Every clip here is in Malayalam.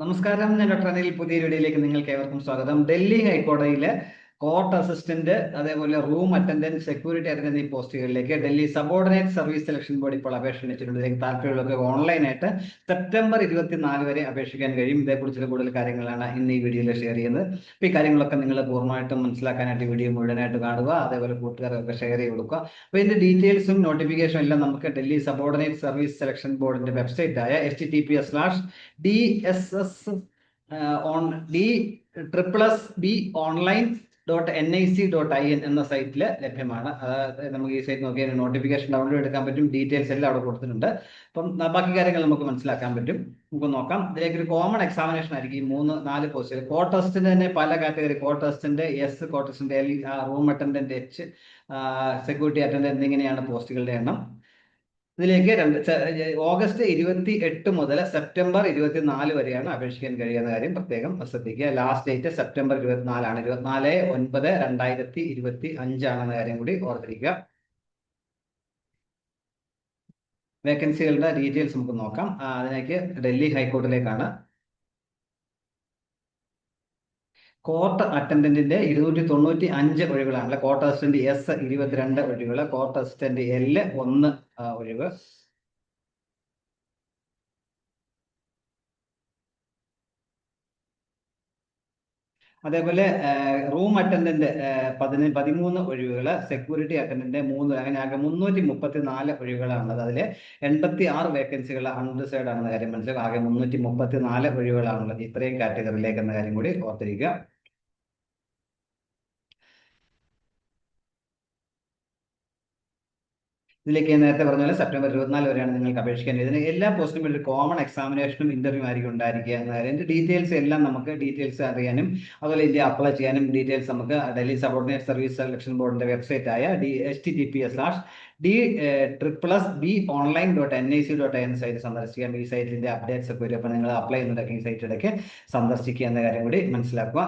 നമസ്കാരം ഞാൻ ഡോക്ടർ അനിൽ പുതിയ വീഡിയോയിലേക്ക് നിങ്ങൾക്ക് ഏവർക്കും സ്വാഗതം. ഡൽഹി ഹൈക്കോടതിയിലെ കോർട്ട് അസിസ്റ്റന്റ് അതേപോലെ റൂം അറ്റൻഡന്റ് സെക്യൂരിറ്റി അറ്റൻഡന്റ് ഈ പോസ്റ്റുകളിലേക്ക് Delhi subordinate service selection board ഇപ്പോൾ അപേക്ഷ ക്ഷണിച്ചിട്ടുണ്ട് ഇതിലേക്ക് താല്പര്യമുള്ളവർക്ക് ഓൺലൈനായിട്ട് സെപ്റ്റംബർ ഇരുപത്തിനാല് വരെ അപേക്ഷിക്കാൻ കഴിയും. ഇതേക്കുറിച്ചുള്ള കൂടുതൽ കാര്യങ്ങളാണ് ഇന്ന് ഈ വീഡിയോയിൽ ഷെയർ ചെയ്യുന്നത്. അപ്പോൾ ഈ കാര്യങ്ങളൊക്കെ നിങ്ങൾ പൂർണമായിട്ടും മനസ്സിലാക്കാനായിട്ട് വീഡിയോ മുഴുവനായിട്ട് കാണുക. അതേപോലെ കൂട്ടുകാരൊക്കെ ഷെയർ ചെയ്ത് കൊടുക്കുക. അപ്പോൾ ഇതിന്റെ ഡീറ്റെയിൽസും നോട്ടിഫിക്കേഷനും എല്ലാം നമുക്ക് ഡൽഹി സബോർഡിനേറ്റ് സർവീസ് സെലക്ഷൻ ബോർഡിന്റെ വെബ്സൈറ്റ് ആയ H T P S slash D S S on D triple S B online dot N I C dot I N എന്ന സൈറ്റിൽ ലഭ്യമാണ് നമുക്ക് ഈ സൈറ്റ് നോക്കിയാൽ നോട്ടിഫിക്കേഷൻ ഡൗൺലോഡ് എടുക്കാൻ പറ്റും. ഡീറ്റെയിൽസ് എല്ലാം അവിടെ കൊടുത്തിട്ടുണ്ട്. അപ്പം ബാക്കി കാര്യങ്ങൾ നമുക്ക് മനസ്സിലാക്കാൻ പറ്റും. നമുക്ക് നോക്കാം. ഇതിലേക്ക് ഒരു കോമൺ എക്സാമിനേഷൻ ആയിരിക്കും. ഈ മൂന്ന് നാല് പോസ്റ്റുകൾ കോ തന്നെ പല കാറ്റഗറി കോ ടെസ്റ്റിന്റെ എസ് കോ ടെസ്റ്റിന്റെ L room attendant H security attendant എന്നിങ്ങനെയാണ് പോസ്റ്റുകളുടെ എണ്ണം. ഇതിലേക്ക് രണ്ട് ഓഗസ്റ്റ് ഇരുപത്തി എട്ട് മുതൽ സെപ്റ്റംബർ ഇരുപത്തിനാല് വരെയാണ് അപേക്ഷിക്കാൻ കഴിയുന്ന കാര്യം. പ്രത്യേകം ശ്രദ്ധിക്കുക. ലാസ്റ്റ് ഡേറ്റ് സെപ്റ്റംബർ ഇരുപത്തിനാലാണ്. ഇരുപത്തിനാല് ഒൻപത് രണ്ടായിരത്തി ഇരുപത്തി അഞ്ചാണെന്ന കാര്യം കൂടി ഓർത്തിരിക്കുക. വേക്കൻസികളുടെ ഡീറ്റെയിൽസ് നമുക്ക് നോക്കാം. അതിലേക്ക് ഡൽഹി ഹൈക്കോർട്ടിലേക്കാണ്. കോർട്ട് അറ്റൻഡന്റിന്റെ ഇരുന്നൂറ്റി തൊണ്ണൂറ്റി അഞ്ച് ഒഴിവുകളാണ്. അല്ലെ കോർട്ട് അസിസ്റ്റന്റ് എസ് ഇരുപത്തിരണ്ട് ഒഴിവുകൾ കോർട്ട് അസിസ്റ്റന്റ് എൽ ഒന്ന് ഒഴിവ്. അതേപോലെ റൂം അറ്റൻഡന്റ് പതിന പതിമൂന്ന് ഒഴിവുകൾ സെക്യൂരിറ്റി അറ്റൻഡന്റ് മൂന്ന് അങ്ങനെ ആകെ മുന്നൂറ്റി മുപ്പത്തി നാല് ഒഴിവുകളാണുള്ളത്. അതിൽ എൺപത്തി ആറ് വേക്കൻസികൾ അൺറിസേർഡ് ആണെന്ന കാര്യം മനസ്സിലാക്കുക ആകെ മുന്നൂറ്റി മുപ്പത്തി നാല് ഒഴിവുകളാണുള്ളത്. ഇത്രയും കാറ്റഗറിയിലേക്ക് എന്ന കാര്യം കൂടി ഓർത്തിരിക്കുക. ഇതിലേക്ക് നേരത്തെ പറഞ്ഞ പോലെ സെപ്റ്റംബർ ഇരുപത്തിനാല് വരെയാണ് നിങ്ങൾക്ക് അപേക്ഷിക്കാൻ ഇതിന് എല്ലാ പോസ്റ്റിനും ഒരു കോമൺ എക്സാമിനേഷനും ഇന്റർവ്യൂ ആയിരിക്കും ഉണ്ടായിരിക്കുക എന്ന കാര്യം ഇതിന്റെ ഡീറ്റെയിൽസ് എല്ലാം നമുക്ക് ഡീറ്റെയിൽസ് അറിയാനും അതുപോലെ ഇതിന്റെ അപ്ലൈ ചെയ്യാനും ഡീറ്റെയിൽസ് നമുക്ക് ഡൽഹി സബോർഡിനേറ്റ് സർവീസ് സെലക്ഷൻ ബോർഡിന്റെ വെബ്സൈറ്റ് ആയ D H T T P S slash D triple B online dot N I C dot N site സന്ദർശിക്കാം. ഈ സൈറ്റിന്റെ അപ്ഡേറ്റ്സ് ഒക്കെ വരും. അപ്പോൾ നിങ്ങൾ അപ്ലൈ ചെയ്യുന്നുണ്ടെങ്കിൽ ഈ സൈറ്റ് ഇടയ്ക്ക് സന്ദർശിക്കുക എന്ന കാര്യം കൂടി മനസ്സിലാക്കുക.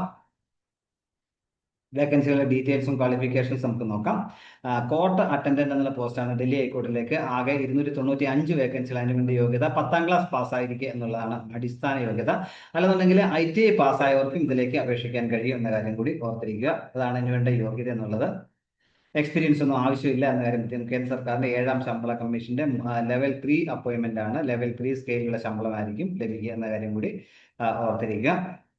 വേക്കൻസികളുടെ ഡീറ്റെയിൽസും ക്വാളിഫിക്കേഷൻസ് നമുക്ക് നോക്കാം. കോർട്ട് അറ്റൻഡന്റ് എന്നുള്ള പോസ്റ്റാണ് ഡൽഹി ഹൈക്കോർട്ടിലേക്ക് ആകെ ഇരുന്നൂറ്റി തൊണ്ണൂറ്റി അഞ്ച് വേക്കൻസികൾ അതിന് വേണ്ടി യോഗ്യത പത്താം ക്ലാസ് പാസ്സായിരിക്കുക എന്നുള്ളതാണ് അടിസ്ഥാന യോഗ്യത. അല്ലെന്നുണ്ടെങ്കിൽ ഐ ടി ഐ പാസ്സായവർക്കും ഇതിലേക്ക് അപേക്ഷിക്കാൻ കഴിയും എന്ന കാര്യം കൂടി ഓർത്തിരിക്കുക. അതാണ് അതിന് വേണ്ട യോഗ്യത എന്നുള്ളത്. എക്സ്പീരിയൻസ് ഒന്നും ആവശ്യമില്ല എന്ന കാര്യം കേന്ദ്ര സർക്കാരിന്റെ ഏഴാം ശമ്പള കമ്മീഷന്റെ ലെവൽ ത്രീ അപ്പോയിന്റ്മെന്റ് ആണ്. ലെവൽ ത്രീ സ്കെയിലുള്ള ശമ്പളമായിരിക്കും ലഭിക്കുക എന്ന കാര്യം കൂടി ഓർത്തിരിക്കുക.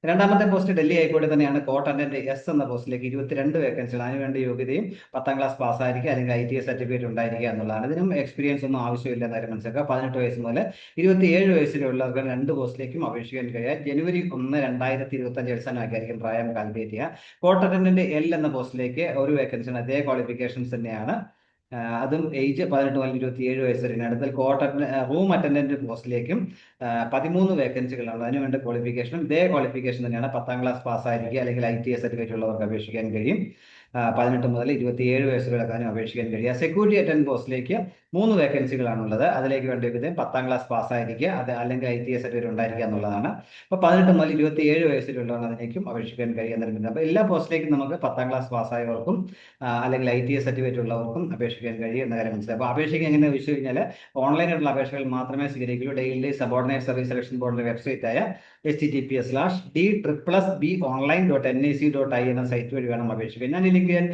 രണ്ടാമത്തെ പോസ്റ്റ് ഡൽഹി ഹൈക്കോടതി തന്നെയാണ് അറ്റൻഡന്റ് എസ് എന്ന പോസ്റ്റിലേക്ക് ഇരുപത്തിരണ്ട് വേക്കൻസികൾ അതിനുവേണ്ട യോഗ്യതയും പത്താം ക്ലാസ് പാസ്സായിരിക്കുക അല്ലെങ്കിൽ ഐ ടി എസ് സർട്ടിഫിക്കറ്റ് ഉണ്ടായിരിക്കുക എന്നുള്ളതാണ്. ഇതിനും എക്സ്പീരിയൻസ് ഒന്നും ആവശ്യമില്ല എന്ന് മനസ്സിലാക്കുക. പതിനെട്ട് വയസ്സ് മുതൽ ഇരുപത്തിയേഴ് വയസ്സിലുള്ളവർക്ക് രണ്ട് പോസ്റ്റിലേക്കും അപേക്ഷിക്കാൻ കഴിയുക. ജനുവരി ഒന്ന് രണ്ടായിരത്തി ഇരുപത്തി അഞ്ച് അടിസ്ഥാനമാക്കിയായിരിക്കും പ്രായം കാൽക്കുലേറ്റ് ചെയ്യുക. അറ്റൻഡന്റ് എൽ എന്ന പോസ്റ്റിലേക്ക് ഒരു വേക്കൻസിയാണ് അതേ ക്വാളിഫിക്കേഷൻസ് തന്നെയാണ്. അതും ഏജ് പതിനെട്ട് മുതൽ ഇരുപത്തി ഏഴ് വയസ്സ് വരെയാണ്. അടുത്ത കോർട്ട് റൂം അറ്റൻഡന്റ് പോസ്റ്റിലേക്കും പതിമൂന്ന് വേക്കൻസികളാണ് അതിനുവേണ്ട ക്വാളിഫിക്കേഷനും ഇതേ ക്വാളിഫിക്കേഷൻ തന്നെയാണ് പത്താം ക്ലാസ് പാസ്സായിരിക്കുക അല്ലെങ്കിൽ ഐ ടി എസ് സർട്ടിഫിക്കറ്റ് ഉള്ളവർക്ക് അപേക്ഷിക്കാൻ കഴിയും. പതിനെട്ട് മുതൽ ഇരുപത്തിയേഴ് വയസ്സ് കിടക്കാനും അപേക്ഷിക്കാൻ കഴിയുക സെക്യൂരിറ്റി അറ്റൻഡ് പോസ്റ്റിലേക്ക് മൂന്ന് വേക്കൻസികളാണുള്ളത് അതിലേക്ക് വേണ്ട വിധം പത്താം ക്ലാസ് പാസ്സായിരിക്കുക അത് അല്ലെങ്കിൽ ഐ ടി എസ് സർട്ടിഫിക്കറ്റ് ഉണ്ടായിരിക്കുക എന്നുള്ളതാണ്. അപ്പോൾ പതിനെട്ട് മുതൽ ഇരുപത്തിയേഴ് വയസ്സിലുള്ളവർ അതിലേക്കും അപേക്ഷിക്കാൻ കഴിയുന്നുണ്ട് അപ്പോൾ എല്ലാ പോസ്റ്റിലേക്കും നമുക്ക് പത്താം ക്ലാസ് പാസ്സായവർക്കും അല്ലെങ്കിൽ ഐ ടി എസ് സർട്ടിഫിക്കറ്റ് ഉള്ളവർക്കും അപേക്ഷിക്കാൻ കഴിയും എന്ന കാര്യം മനസ്സിലായി. അപ്പോൾ അപേക്ഷിക്കുക എങ്ങനെ വെച്ച് കഴിഞ്ഞാൽ ഓൺലൈനായിട്ടുള്ള അപേക്ഷകൾ മാത്രമേ സ്വീകരിക്കുള്ളൂ. ഡെയിലി സബോർഡിനേറ്റ് സർവീസ് സെലക്ഷൻ ബോർഡിന്റെ വെബ്സൈറ്റ് ആയ H T T P S D triple S B online dot N I C dot I എന്ന സൈറ്റ് വഴി വേണം അപേക്ഷിക്കാൻ. ഞാൻ ലിങ്ക് ഞാൻ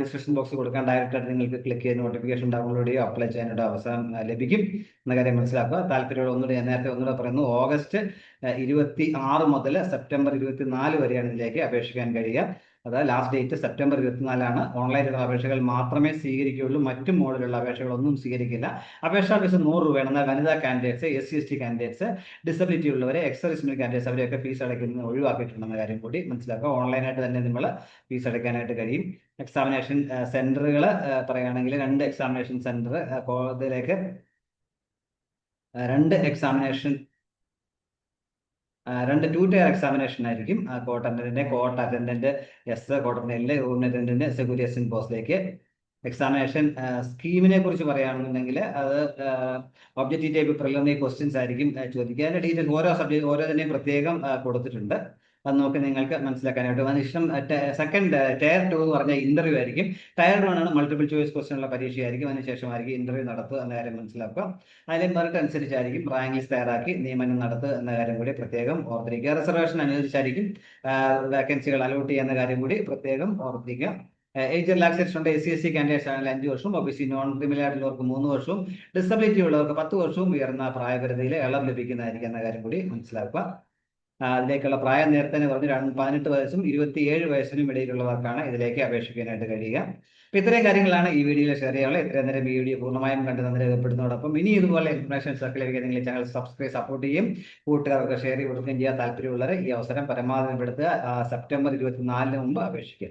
ഡിസ്ക്രിപ്ഷൻ ബോക്സ് കൊടുക്കാൻ ഡയറക്റ്റ് ആയിട്ട് നിങ്ങൾക്ക് ക്ലിക്ക് ചെയ്ത് നോട്ടിഫിക്കേഷൻ ഡൗൺലോഡ് ചെയ്യുക അപ്ലൈ ചെയ്യാനുള്ള അവസരം ലഭിക്കും. എന്ന കാര്യം മനസ്സിലാക്കുക. താല്പര്യമുള്ള ഒന്നുകൂടെ ഞാൻ നേരത്തെ ഒന്നുകൂടെ പറയുന്നു. ഓഗസ്റ്റ് ഇരുപത്തി ആറ് മുതൽ സെപ്റ്റംബർ ഇരുപത്തി നാല് വരെയാണ് ഇതിലേക്ക് അപേക്ഷിക്കാൻ കഴിയുക. അതായത് ലാസ്റ്റ് ഡേറ്റ് സെപ്റ്റംബർ ഇരുപത്തിനാലാണ്. ഓൺലൈനിലുള്ള അപേക്ഷകൾ മാത്രമേ സ്വീകരിക്കുകയുള്ളൂ. മറ്റു മോഡലുള്ള അപേക്ഷകളൊന്നും സ്വീകരിക്കില്ല. അപേക്ഷാ ഫീസ് നൂറ് രൂപ എന്നാൽ വനിതാ candidates S C S T candidates disability ഉള്ളവരെ എക്സർവിസ്മെന്റ് കാൻഡിഡേറ്റ്സ് അവരെയൊക്കെ ഫീസ് അടയ്ക്കുന്നത് ഒഴിവാക്കിയിട്ടുണ്ടെന്ന കാര്യം കൂടി മനസ്സിലാക്കുക. ഓൺലൈനായിട്ട് തന്നെ നിങ്ങൾ ഫീസ് അടയ്ക്കാനായിട്ട് കഴിയും. എക്സാമിനേഷൻ സെന്ററുകൾ പറയുകയാണെങ്കിൽ രണ്ട് എക്സാമിനേഷൻ സെന്റർ ഇതിലേക്ക് രണ്ട് എക്സാമിനേഷൻ രണ്ട് ടു ടയർ എക്സാമിനേഷൻ ആയിരിക്കും court attendant court attendant S court attendant room attendant security assistant പോസ്റ്റിലേക്ക് എക്സാമിനേഷൻ സ്കീമിനെ കുറിച്ച് പറയുകയാണെന്നുണ്ടെങ്കിൽ അത് ഒബ്ജക്റ്റീവ് ടൈപ്പ് പ്രിലിമിനറി ക്വസ്റ്റ്യൻസ് ആയിരിക്കും ചോദിക്കുക. അതിന്റെ ഡീറ്റെയിൽസ് ഓരോ സബ്ജക്ട് ഓരോ തന്നെയും പ്രത്യേകം കൊടുത്തിട്ടുണ്ട്. അത് നോക്കി നിങ്ങൾക്ക് മനസ്സിലാക്കാനായിട്ട് അതിനുശേഷം സെക്കൻഡ് ടയർ ടു എന്ന് പറഞ്ഞ ഇന്റർവ്യൂ ആയിരിക്കും. ടയർ വൺ ആണ് മൾട്ടിപ്പിൾ ചോയ്സ് ക്വസ്റ്റനുള്ള പരീക്ഷയായിരിക്കും. അതിനുശേഷമായിരിക്കും ഇന്റർവ്യൂ നടത്തുക എന്ന കാര്യം മനസ്സിലാക്കുക. അതിലെ മെറിറ്റ് അനുസരിച്ചായിരിക്കും റാങ്ക് ലിസ്റ്റ് തയ്യാറാക്കി നിയമനം നടത്തുക എന്ന കാര്യം കൂടി പ്രത്യേകം ഓർത്തിരിക്കുക. റിസർവേഷൻ അനുസരിച്ചായിരിക്കും വേക്കൻസികൾ അലോട്ട് ചെയ്യുന്ന കാര്യം കൂടി പ്രത്യേകം ഓർത്തിരിക്കുക. ഏജ് റിലാക്സേഷൻ ഉണ്ട്. S C S C candidates ആണെങ്കിൽ അഞ്ച് വർഷവും O B C non criminal ആയിട്ടുള്ളവർക്ക് മൂന്ന് വർഷവും ഡിസബിലിറ്റി ഉള്ളവർക്ക് പത്ത് വർഷവും ഉയർന്ന പ്രായപരിധിയിൽ ഇളവ് ലഭിക്കുന്നതായിരിക്കും എന്ന കാര്യം കൂടി മനസ്സിലാക്കുക. അതിലേക്കുള്ള പ്രായം നേരത്തെ തന്നെ പറഞ്ഞു പതിനെട്ട് വയസ്സും ഇരുപത്തിയേഴ് വയസ്സിനും ഇടയിലുള്ളവർക്കാണ് ഇതിലേക്ക് അപേക്ഷിക്കാനായിട്ട് കഴിയുക. അപ്പൊ ഇത്രയും കാര്യങ്ങളാണ് ഈ വീഡിയോയിൽ ഷെയർ ചെയ്യാനുള്ളത്. ഇത്രയും നേരം ഈ വീഡിയോ പൂർണമായും കണ്ട് നന്ദി രേഖപ്പെടുന്നതോടൊപ്പം ഇനി ഇതുപോലെ ഇൻഫർമേഷൻ സർക്കിളിലേക്ക് നിങ്ങൾ ചാനൽ സബ്സ്ക്രൈബ് സപ്പോർട്ട് ചെയ്യും കൂട്ടുകാർക്ക് ഷെയർ ചെയ്ത് കൊടുക്കുകയും ചെയ്യാൻ താല്പര്യമുള്ളവരെ ഈ അവസരം പരമാവധി എടുത്ത് സെപ്റ്റംബർ ഇരുപത്തിനാലിന് മുമ്പ് അപേക്ഷിക്കുക.